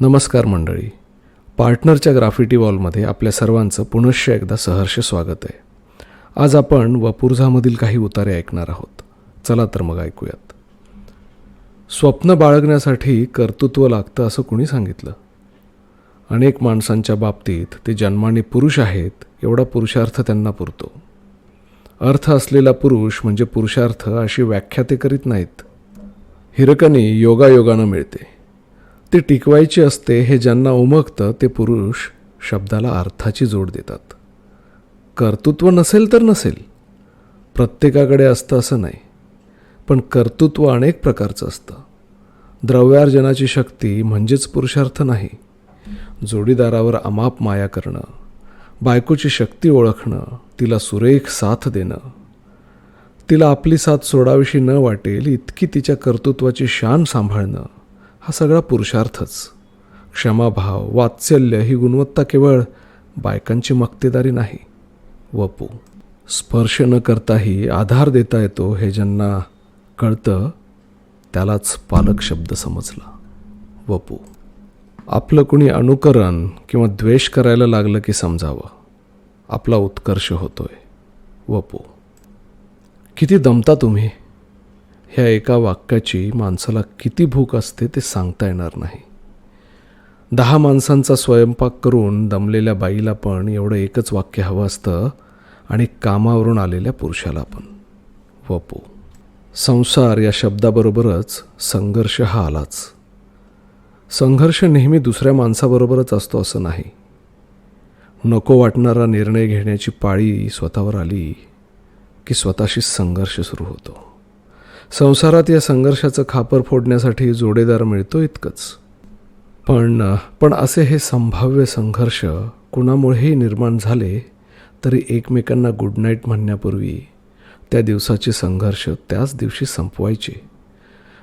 नमस्कार मंडळी. पार्टनरच्या ग्राफिटी वॉलमध्ये आपल्या सर्वांचं पुनश्च एकदा सहर्ष स्वागत आहे. आज आपण वपुर्झामधील काही उतारे ऐकणार आहोत. चला तर मग ऐकूयात. स्वप्न बाळगण्यासाठी कर्तृत्व लागतं असं कुणी सांगितलं? अनेक माणसांच्या बाबतीत ते जन्माने पुरुष आहेत एवढा पुरुषार्थ त्यांना पुरतो. अर्थ असलेला पुरुष म्हणजे पुरुषार्थ अशी व्याख्या ते करीत नाहीत. हिरकणी योगायोगानं मिळते. ती टिकवायची असते हे ज्यांना उमगतं ते पुरुष शब्दाला अर्थाची जोड देतात. कर्तृत्व नसेल तर नसेल. प्रत्येकाकडे असतं असं नाही. पण कर्तृत्व अनेक प्रकारचं असतं. द्रव्यार्जनाची शक्ती म्हणजेच पुरुषार्थ नाही. जोडीदारावर अमाप माया करणं बायकोची शक्ती ओळखणं तिला सुरेख साथ देणं. तिला आपली साथ सोडावीशी न वाटेल इतकी तिच्या कर्तृत्वाची शान सांभाळणं. हा सगळा पुरुषार्थच. क्षमाभाव वात्सल्य ही गुणवत्ता केवळ बायकांची मक्तेदारी नाही. वपू. स्पर्श न करताही आधार देता येतो हे ज्यांना कळतं त्यालाच पालक शब्द समजला. वपू. आपलं कुणी अनुकरण किंवा द्वेष करायला लागलं की समजावं. आपला उत्कर्ष होतोय. वपू. किती दमता तुम्ही? ह्या एका वाक्याची माणसाला किती भूक असते ते सांगता येणार नाही. दहा माणसांचा स्वयंपाक करून दमलेल्या बाईला पण एवढं एकच वाक्य हवं असतं आणि कामावरून आलेल्या पुरुषाला पण. वपू. संसार या शब्दाबरोबरच संघर्ष हा आलाच. संघर्ष नेहमी दुसऱ्या माणसाबरोबरच असतो असं नाही. नको वाटणारा निर्णय घेण्याची पाळी स्वतःवर आली की स्वतःशी संघर्ष सुरू होतो. संसारात या संघर्षाचं खापर फोडण्यासाठी जोडेदार मिळतो इतकंच. पण पण असे हे संभाव्य संघर्ष कुणामुळेही निर्माण झाले तरी एकमेकांना गुड नाईट म्हणण्यापूर्वी त्या दिवसाचे संघर्ष त्याच दिवशी संपवायचे.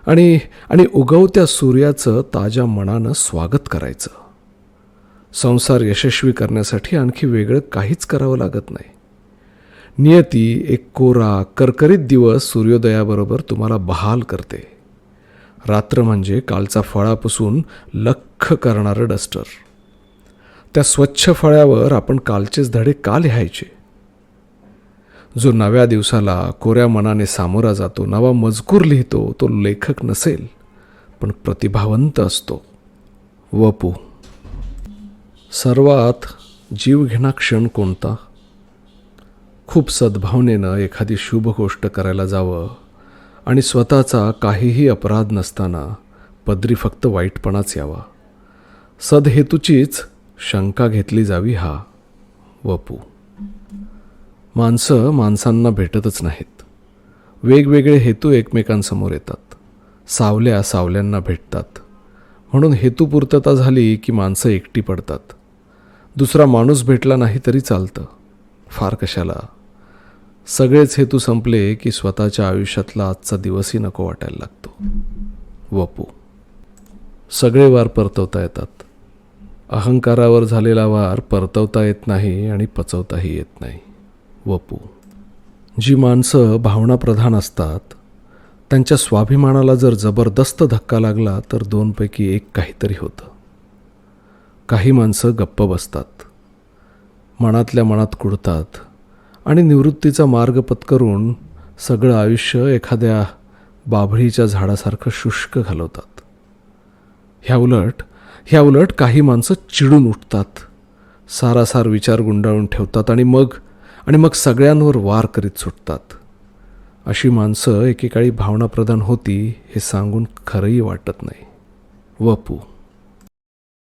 आणि आणि उगवत्या सूर्याचं ताज्या मनानं स्वागत करायचं. संसार यशस्वी करण्यासाठी आणखी वेगळं काहीच करावं लागत नाही. नियती एक कोरा करकरीत दिवस सूर्योदयाबरोबर तुम्हाला बहाल करते. रात्र म्हणजे कालचा फळापासून लख करणारं डस्टर. त्या स्वच्छ फळ्यावर आपण कालचेच धडे का लिहायचे? जो नव्या दिवसाला कोऱ्या मनाने सामोरा जातो नवा मजकूर लिहितो तो लेखक नसेल पण प्रतिभावंत असतो. वपू. सर्वात जीवघेणा क्षण कोणता? खूप सद्भावनेनं एखादी शुभ गोष्ट करायला जावं आणि स्वतःचा काहीही अपराध नसताना पदरी फक्त वाईटपणाच यावा. सदहेतूचीच शंका घेतली जावी हा वपू. माणसं माणसांना भेटतच नाहीत. वेगवेगळे हेतू एकमेकांसमोर येतात. सावल्या सावल्यांना भेटतात. म्हणून हेतुपूर्तता झाली की माणसं एकटी पडतात. दुसरा माणूस भेटला नाही तरी चालतं. फार कशाला? सगळेच हेतू संपले की स्वतःच्या आयुष्यातला आजचा दिवसही नको वाटायला लागतो. वपू. सगळे वार परतवता येतात. अहंकारावर झालेला वार परतवता येत नाही आणि पचवताही येत नाही. वपू. जी माणसं भावनाप्रधान असतात त्यांच्या स्वाभिमानाला जर जबरदस्त धक्का लागला तर दोनपैकी एक काहीतरी होतं. काही माणसं गप्प बसतात. मनातल्या मनात कुडतात आणि निवृत्तीचा मार्ग पत्करून सगळं आयुष्य एखाद्या बाभळीच्या झाडासारखं शुष्क घालवतात. ह्या उलट ह्या उलट काही माणसं चिडून उठतात सारासार विचार गुंडाळून ठेवतात आणि मग आणि मग सगळ्यांवर वार करीत सुटतात. अशी माणसं एकेकाळी भावनाप्रधान होती हे सांगून खरंही वाटत नाही. वपू.